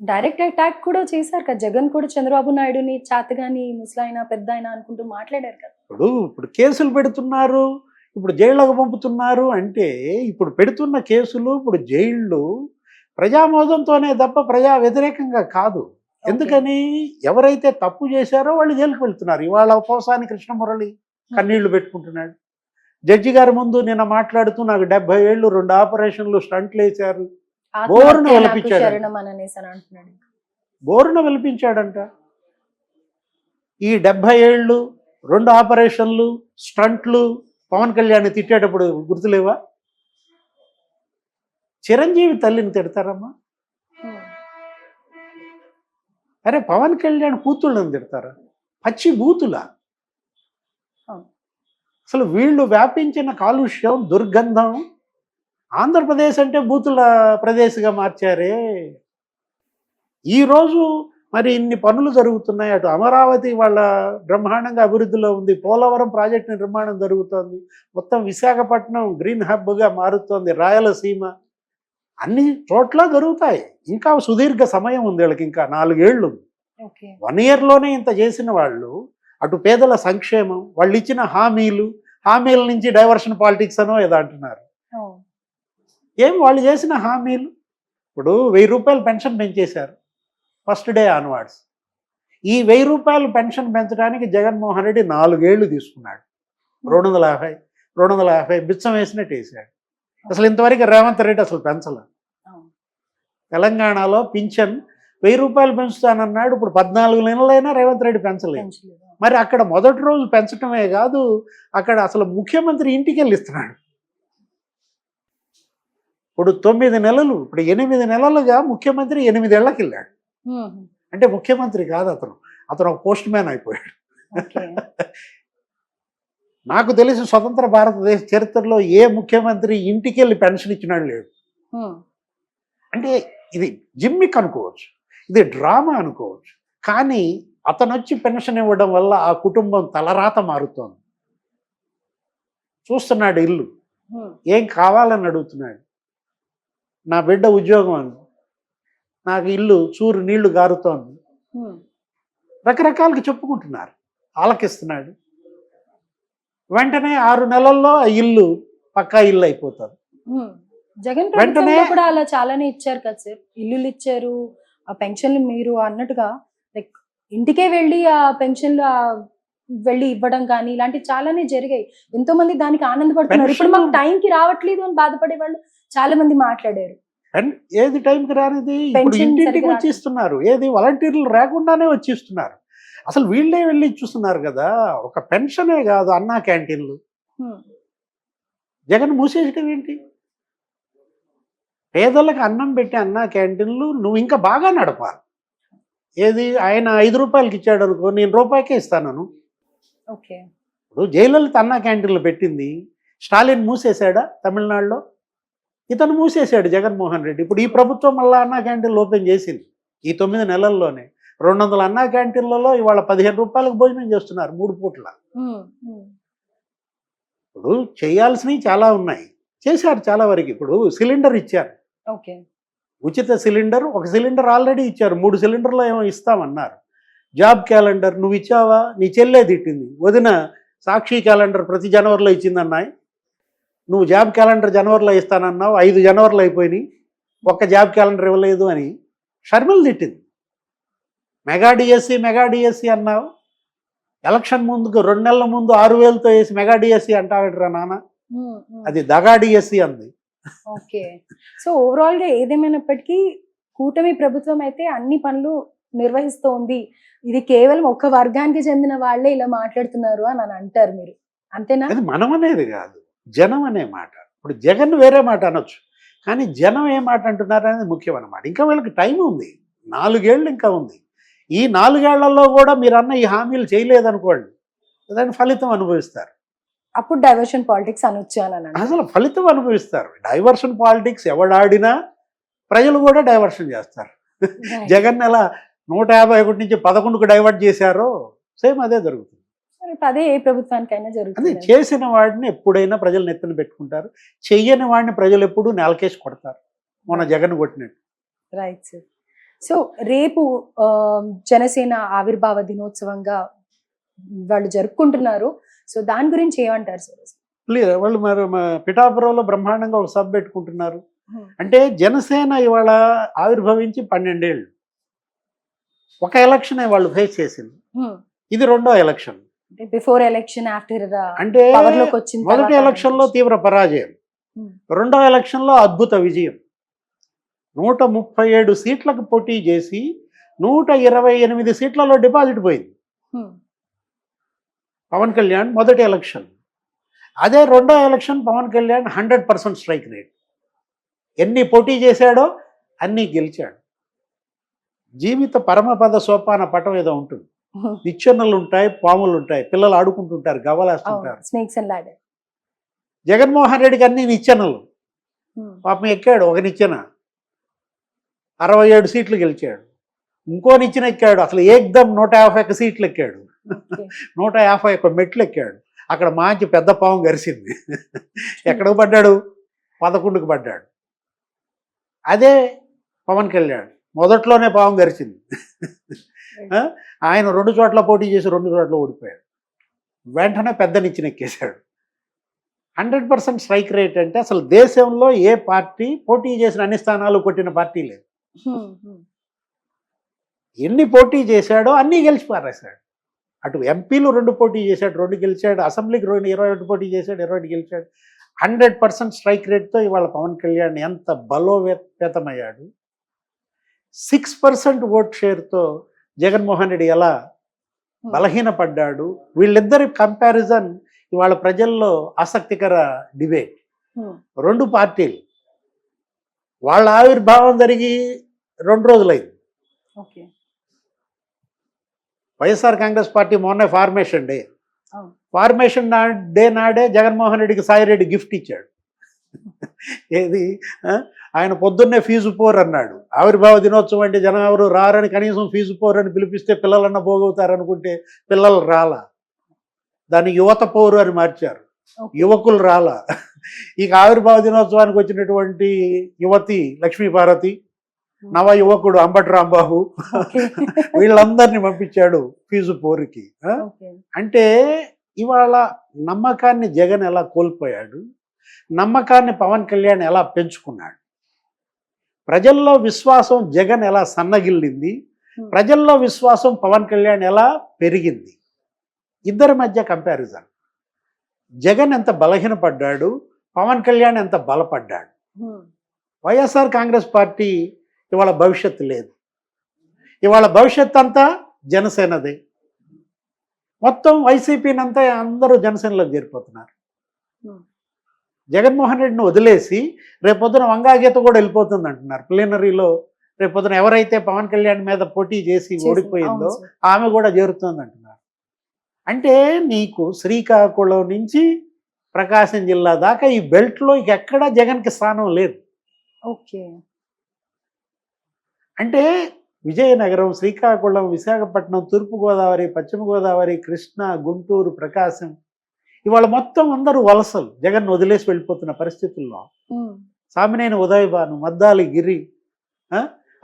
Direct attack కూడా చేశారు కదా. జగన్ కూడా చంద్రబాబు నాయుడుని చాతగాని ముసలాయన పెద్ద ఆయన అనుకుంటూ మాట్లాడారు కదా. ఇప్పుడు ఇప్పుడు కేసులు పెడుతున్నారు ఇప్పుడు జైళ్ళకు పంపుతున్నారు అంటే ఇప్పుడు పెడుతున్న కేసులు ఇప్పుడు జైళ్ళు ప్రజామోదంతోనే తప్ప ప్రజా వ్యతిరేకంగా కాదు. ఎందుకని? ఎవరైతే తప్పు చేశారో వాళ్ళు జైలుకు వెళ్తున్నారు. ఇవాళ పోసాని కృష్ణమురళి కన్నీళ్ళు పెట్టుకుంటున్నాడు. జడ్జి గారి ముందు నిన్న మాట్లాడుతూ నాకు డెబ్బై ఏళ్ళు రెండు ఆపరేషన్లు స్టంట్లు వేశారు. బోరున వెలిపించాడు. బోరున వెలిపించాడంట ఈ డెబ్బై ఏళ్ళు రెండు ఆపరేషన్లు స్టంట్లు పవన్ కళ్యాణ్ తిట్టేటప్పుడు గుర్తులేవా చిరంజీవి తల్లిని తిడతారమ్మా. అరే పవన్ కళ్యాణ్ కూతుళ్ళని తిడతారా పచ్చి బూతులా. అసలు వీళ్ళు వ్యాపించిన కాలుష్యం దుర్గంధం ఆంధ్రప్రదేశ్ అంటే బూతుల ప్రదేశ్గా మార్చారే. ఈరోజు మరి ఇన్ని పనులు జరుగుతున్నాయి. అటు అమరావతి వాళ్ళ బ్రహ్మాండంగా అభివృద్ధిలో ఉంది. పోలవరం ప్రాజెక్టు నిర్మాణం జరుగుతోంది. మొత్తం విశాఖపట్నం గ్రీన్ హబ్గా మారుతోంది. రాయలసీమ అన్ని చోట్ల జరుగుతాయి. ఇంకా సుదీర్ఘ సమయం ఉంది వీళ్ళకి ఇంకా నాలుగేళ్ళు. వన్ ఇయర్లోనే ఇంత చేసిన వాళ్ళు అటు పేదల సంక్షేమం వాళ్ళు ఇచ్చిన హామీలు హామీల నుంచి డైవర్షన్ పాలిటిక్స్ అనో ఏదో అంటున్నారు. ఏం వాళ్ళు చేసిన హామీలు? ఇప్పుడు వెయ్యి రూపాయలు పెన్షన్ పెంచేశారు. First day onwards. ఈ వెయ్యి రూపాయలు పెన్షన్ పెంచడానికి జగన్మోహన్ రెడ్డి నాలుగేళ్ళు తీసుకున్నాడు. రెండు వందల యాభై రెండు వందల యాభై బిచ్చం వేసినట్టు వేసాడు. అసలు ఇంతవరకు రేవంత్ రెడ్డి అసలు పెంచలే. తెలంగాణలో పింఛన్ వెయ్యి రూపాయలు పెంచుతానన్నాడు. ఇప్పుడు పద్నాలుగు నెలలైనా రేవంత్ రెడ్డి పెంచలేదు. మరి అక్కడ మొదటి రోజు పెంచడమే కాదు అక్కడ అసలు ముఖ్యమంత్రి ఇంటికి వెళ్ళి ఇస్తున్నాడు. ఇప్పుడు తొమ్మిది నెలలు ఇప్పుడు ఎనిమిది నెలలుగా ముఖ్యమంత్రి ఎనిమిదేళ్ళకి వెళ్ళాడు. అంటే ముఖ్యమంత్రి కాదు అతను. అతను ఒక పోస్ట్ మ్యాన్ అయిపోయాడు. నాకు తెలిసి స్వతంత్ర భారతదేశ చరిత్రలో ఏ ముఖ్యమంత్రి ఇంటికి వెళ్ళి పెన్షన్ ఇచ్చినాడు లేడు. అంటే ఇది జిమ్మిక్ అనుకోవచ్చు ఇది డ్రామా అనుకోవచ్చు. కానీ అతను వచ్చి పెన్షన్ ఇవ్వడం వల్ల ఆ కుటుంబం తలరాత మారుతోంది. చూస్తున్నాడు ఇల్లు. ఏం కావాలని అడుగుతున్నాడు? నా బిడ్డ ఉద్యోగం అని నాకు ఇల్లు చూరు నీళ్ళు గారుతోంది. రకరకాలుగా చెప్పుకుంటున్నారు. ఆలకిస్తున్నాడు. వెంటనే ఆరు నెలల్లో ఆ ఇల్లు పక్కా ఇల్లు అయిపోతుంది. జగన్ వెంటనే- కూడా అలా చాలానే ఇచ్చారు కదా సార్. ఇల్లులు ఇచ్చారు ఆ పెన్షన్లు మీరు అన్నట్టుగా లైక్ ఇంటికే వెళ్ళి ఆ పెన్షన్లు వెళ్ళి ఇవ్వడం కానీ ఇలాంటి చాలానే జరిగాయి. ఎంతో మంది దానికి ఆనందపడుతున్నారు. ఇప్పుడు మాకు టైంకి రావట్లేదు అని బాధపడే వాళ్ళు చాలా మంది మాట్లాడారు. అండ్ ఏది టైంకి రానిది? ఇప్పుడు ఇంటింటికి సరిగ్గా వచ్చి ఇస్తున్నారు ఏది? వాలంటీర్లు రాకుండానే వచ్చి ఇస్తున్నారు అసలు వీళ్ళే వెళ్ళి ఇచ్చిస్తున్నారు కదా? ఒక పెన్షనే కాదు అన్నా క్యాంటీన్లు. జగన్ మూసేయడం ఏంటి? పేదలకు అన్నం పెట్టి అన్నా క్యాంటీన్లు నువ్వు ఇంకా బాగా నడపాలి ఏది? ఆయన ఐదు రూపాయలకి ఇచ్చాడు అనుకో నేను రూపాయికే ఇస్తాను ఓకే. ఇప్పుడు జయలలిత అన్నా క్యాంటీన్లు పెట్టింది. స్టాలిన్ మూసేశాడా తమిళనాడులో? ఇతను మూసేశాడు జగన్మోహన్ రెడ్డి. ఇప్పుడు ఈ ప్రభుత్వం మళ్ళీ అన్నా క్యాంటీన్లు ఓపెన్ చేసింది. ఈ తొమ్మిది నెలల్లోనే రెండు వందల అన్నా క్యాంటీన్లలో ఇవాళ పదిహేను రూపాయలకు భోజనం చేస్తున్నారు మూడు పూట్ల. ఇప్పుడు చేయాల్సినవి చాలా ఉన్నాయి. చేశారు చాలా వరకు. ఇప్పుడు సిలిండర్ ఇచ్చారు. ఉచిత సిలిండర్ ఒక సిలిండర్ ఆల్రెడీ ఇచ్చారు. మూడు సిలిండర్లు ఏమో ఇస్తామన్నారు. జాబ్ క్యాలెండర్ నువ్వు ఇచ్చావా? నీ చెల్లె తిట్టింది. వదిన సాక్షి క్యాలెండర్ ప్రతి జనవరిలో ఇచ్చిందన్నాయి. నువ్వు జాబ్ క్యాలెండర్ జనవరిలో ఇస్తానన్నావు ఐదు జనవరిలో అయిపోయినాయి ఒక్క జాబ్ క్యాలెండర్ ఇవ్వలేదు అని షర్మిల తిట్టింది. మెగా డిఎస్సి మెగా డిఎస్సి అన్నావు. ఎలక్షన్ ముందుకు రెండు నెలల ముందు ఆరు వేలతో వేసి మెగా డిఎస్సి అంటావేట్రా నాన్న. అది దగా డిఎస్సి అంది. ఓకే. సో ఓవరాల్గా ఏదేమైనప్పటికీ కూటమి ప్రభుత్వం అయితే అన్ని పనులు నిర్వహిస్తోంది. ఇది కేవలం ఒక్క వర్గానికి చెందిన వాళ్ళే ఇలా మాట్లాడుతున్నారు అని అని అంటారు మీరు. అంతేనా? మనం అనేది కాదు. జనం అనే మాట. ఇప్పుడు జగన్ వేరే మాట అనొచ్చు. కానీ జనం ఏ మాట అంటున్నారు అనేది ముఖ్యం అన్నమాట ఇంకా వీళ్ళకి టైం ఉంది. నాలుగేళ్ళు ఇంకా ఉంది. ఈ నాలుగేళ్ళలో కూడా మీరు అన్న ఈ హామీలు చేయలేదనుకోండి దాని ఫలితం అనుభవిస్తారు. అప్పుడు డైవర్షన్ పాలిటిక్స్ అనొచ్చు అని అని అసలు ఫలితం అనుభవిస్తారు. డైవర్షన్ పాలిటిక్స్ ఎవడాడినా ప్రజలు కూడా డైవర్షన్ చేస్తారు. జగన్ ఎలా నూట యాభై ఒకటి నుంచి పదకొండుకు డైవర్ట్ చేశారో సేమ్ అదే జరుగుతుంది. అదే ఏ ప్రభుత్వానికైనా జరుగుతుంది చేసిన వాడిని ఎప్పుడైనా ప్రజలు నెత్తిన పెట్టుకుంటారు. చెయ్యని వాడిని ప్రజలు ఎప్పుడూ నేలకేసి కొడతారు. మొన్న జగన్ కొట్టినట్టు. రైట్ సార్ సో రేపు జనసేన ఆవిర్భావ దినోత్సవంగా వాళ్ళు జరుపుకుంటున్నారు. సో దాని గురించి ఏమంటారు సార్ క్లియర్ వాళ్ళు మరి పిఠాపురంలో బ్రహ్మాండంగా ఒక సభ పెట్టుకుంటున్నారు. అంటే జనసేన ఇవాళ ఆవిర్భవించి పన్నెండేళ్ళు. ఒక ఎలక్షనే వాళ్ళు ఫేస్ చేసింది. ఇది రెండో ఎలక్షన్. బిఫోర్ ఎలక్షన్ ఆఫ్టర్ అంటే మొదటి తర్వాత ఎలక్షన్లో తీవ్ర పరాజయం. Hmm. రెండో ఎలక్షన్లో అద్భుత విజయం. నూట ముప్పై ఏడు సీట్లకు పోటీ చేసి నూట ఇరవై ఎనిమిది సీట్లలో డిపాజిట్ పోయింది. Hmm. పవన్ కళ్యాణ్ మొదటి ఎలక్షన్ అదే రెండో election Pawan Kalyan hundred percent strike rate ఎన్ని పోటీ చేశాడో అన్నీ గెలిచాడు. జీవిత పరమపద సోపాన పటం ఏదో ఉంటుంది. నిచ్చెనలు ఉంటాయి పాములు ఉంటాయి పిల్లలు ఆడుకుంటుంటారు గవ్వలేస్తుంటారు. స్నేక్స్ అండ్ జగన్మోహన్ రెడ్డికి అన్ని నిచ్చెనలు. పాపం ఎక్కాడు ఒక నిచ్చెన. అరవై ఏడు సీట్లు గెలిచాడు. ఇంకో నిచ్చెన ఎక్కాడు అసలు ఏకదం నూట యాభై ఒక్క సీట్లు ఎక్కాడు. నూట యాభై ఒక్క మెట్లు ఎక్కాడు. అక్కడ మంచి పెద్ద పాము గరిసింది. ఎక్కడికి పడ్డాడు? పదకొండుకు పడ్డాడు. అదే పవన్ కళ్యాణ్. మొదట్లోనే పాము గరిచింది? ఆయన రెండు చోట్ల పోటీ చేసి రెండు చోట్ల ఓడిపోయాడు. వెంటనే పెద్ద నిచ్చెన ఎక్కేశాడు. హండ్రెడ్ పర్సెంట్ స్ట్రైక్ రేట్ అంటే అసలు దేశంలో ఏ పార్టీ పోటీ చేసిన అన్ని స్థానాలు కొట్టిన పార్టీ లేదు. ఎన్ని పోటీ చేశాడో అన్నీ గెలిచి పారేశాడు. అటు ఎంపీలు రెండు పోటీ చేశాడు రెండు గెలిచాడు అసెంబ్లీకి రెండు ఇరవై ఒకటి పోటీ చేశాడు ఇరవై ఒకటి గెలిచాడు. హండ్రెడ్ పర్సెంట్ స్ట్రైక్ రేట్తో ఇవాళ పవన్ కళ్యాణ్ ఎంత బలోపేతమయ్యాడు. సిక్స్ పర్సెంట్ ఓట్ షేర్తో జగన్మోహన్ రెడ్డి ఎలా బలహీనపడ్డాడు? వీళ్ళిద్దరి కంపారిజన్ ఇవాళ ప్రజల్లో ఆసక్తికర డిబేట్. రెండు పార్టీలు. వాళ్ళ ఆవిర్భావం జరిగి రెండు రోజులైంది. వైఎస్ఆర్ కాంగ్రెస్ పార్టీ మొన్నే ఫార్మేషన్ డే. ఫార్మేషన్ డే నాడే జగన్మోహన్ రెడ్డికి సాయిరెడ్డి గిఫ్ట్ ఇచ్చాడు. ఏది? ఆయన పొద్దున్నే ఫీజు పోర్ అన్నాడు. ఆవిర్భావ దినోత్సవం అంటే జనం ఎవరు రారని కనీసం ఫీజు పోర్ అని పిలిపిస్తే పిల్లలన్న పోగవుతారు అనుకుంటే పిల్లలు రాలా. దాన్ని యువత పోరు అని మార్చారు. యువకులు రాలా. ఇక ఆవిర్భావ దినోత్సవానికి వచ్చినటువంటి యువతి లక్ష్మీపార్వతి నవ యువకుడు అంబటి రాంబాబు వీళ్ళందరినీ పంపించాడు ఫీజు పోరుకి. అంటే ఇవాళ నమ్మకాన్ని జగన్ ఎలా కోల్పోయాడు నమ్మకాన్ని పవన్ కళ్యాణ్ ఎలా పెంచుకున్నాడు ప్రజల్లో విశ్వాసం జగన్ ఎలా సన్నగిల్లింది? ప్రజల్లో విశ్వాసం పవన్ కళ్యాణ్ ఎలా పెరిగింది? ఇద్దరి మధ్య కంపారిజన్ జగన్ ఎంత బలహీనపడ్డాడు? పవన్ కళ్యాణ్ ఎంత బలపడ్డాడు? వైఎస్ఆర్ కాంగ్రెస్ పార్టీ ఇవాళ భవిష్యత్తు లేదు. ఇవాళ భవిష్యత్ అంతా జనసేనదే. మొత్తం వైసీపీనంతా అందరూ జనసేనలోకి చేరిపోతున్నారు. Hmm. జగన్మోహన్ రెడ్డిని వదిలేసి రేపొద్దున వంగాగీత కూడా వెళ్ళిపోతుంది అంటున్నారు. ప్లీనరీలో రేపొద్దున ఎవరైతే పవన్ కళ్యాణ్ మీద పోటీ చేసి ఓడిపోయిందో ఆమె కూడా చేరుతుంది అంటున్నారు. అంటే నీకు శ్రీకాకుళం నుంచి ప్రకాశం జిల్లా దాకా ఈ బెల్ట్లో ఇక ఎక్కడా జగన్కి స్థానం లేదు. ఓకే. అంటే విజయనగరం శ్రీకాకుళం విశాఖపట్నం తూర్పుగోదావరి పశ్చిమ గోదావరి కృష్ణా గుంటూరు ప్రకాశం ఇవాళ మొత్తం అందరూ వలసలు. జగన్ వదిలేసి వెళ్ళిపోతున్న పరిస్థితుల్లో. సామినేని ఉదయభాను మద్దాలి గిరి?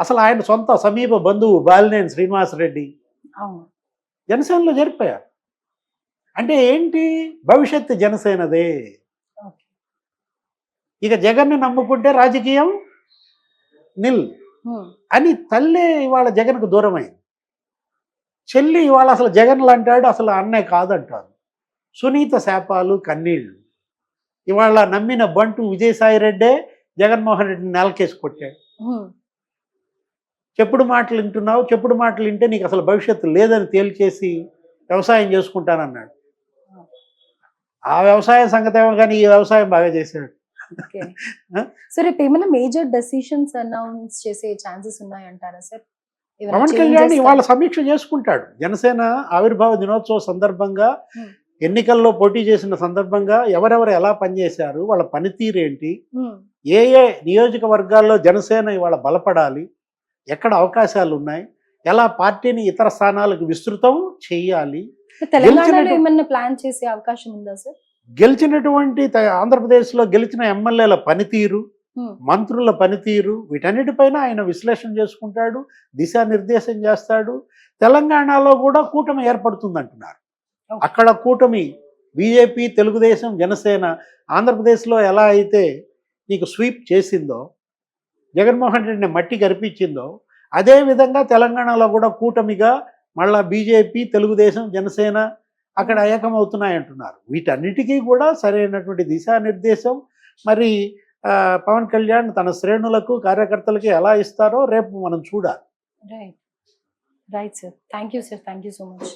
అసలు ఆయన సొంత సమీప బంధువు బాలినేని శ్రీనివాసరెడ్డి. జనసేనలో జరిపోయారు అంటే ఏంటి? భవిష్యత్తు జనసేనదే. ఇక జగన్ని నమ్ముకుంటే రాజకీయం నిల్. అని తల్లే ఇవాళ జగన్కు దూరమైంది. చెల్లి ఇవాళ అసలు జగన్లు అంటాడు అసలు అన్నే కాదంటారు. సునీత శాపాలు కన్నీళ్ళు. ఇవాళ నమ్మిన బంటు విజయసాయి రెడ్డే జగన్మోహన్ రెడ్డిని నెలకేసి కొట్టాడు. చెప్పుడు మాటలు వింటున్నావు చెప్పుడు మాటలు వింటే నీకు అసలు భవిష్యత్తు లేదని తేల్చేసి వ్యవసాయం చేసుకుంటానన్నాడు. ఆ వ్యవసాయం సంగతి ఏమో కానీ ఈ వ్యవసాయం బాగా చేశాడు? సో రేపు ఏమైనా మేజర్ డెసిషన్స్ అనౌన్స్ చేసే ఛాన్సెస్ ఉన్నాయంటారా సార్ పవన్ కళ్యాణ్ ఇవాళ సమీక్ష చేసుకుంటాడు. జనసేన ఆవిర్భావ దినోత్సవ సందర్భంగా Hmm. ఎన్నికల్లో పోటీ చేసిన సందర్భంగా ఎవరెవరు ఎలా పనిచేశారు వాళ్ళ పనితీరు ఏంటి. ఏ ఏ నియోజకవర్గాల్లో జనసేన ఇవాళ బలపడాలి ఎక్కడ అవకాశాలు ఉన్నాయి ఎలా పార్టీని ఇతర స్థానాలకు విస్తృతం చేయాలి ప్లాన్ చేసే అవకాశం ఉందా సార్ గెలిచినటువంటి ఆంధ్రప్రదేశ్లో గెలిచిన ఎమ్మెల్యేల పనితీరు. మంత్రుల పనితీరు వీటన్నిటిపైన ఆయన విశ్లేషణ చేసుకుంటాడు దిశానిర్దేశం చేస్తాడు తెలంగాణలో కూడా కూటమి ఏర్పడుతుంది అంటున్నారు. అక్కడ కూటమి బీజేపీ తెలుగుదేశం జనసేన ఆంధ్రప్రదేశ్లో ఎలా అయితే నీకు స్వీప్ చేసిందో జగన్మోహన్ రెడ్డిని మట్టి కనిపించిందో అదే విధంగా తెలంగాణలో కూడా కూటమిగా మళ్ళా బీజేపీ తెలుగుదేశం జనసేన అక్కడ ఏకమవుతున్నాయి అంటున్నారు. వీటన్నిటికీ కూడా సరైనటువంటి దిశానిర్దేశం మరి పవన్ కళ్యాణ్ తన శ్రేణులకు కార్యకర్తలకి ఎలా ఇస్తారో రేపు మనం చూడాలి. Right right sir thank you sir thank you so much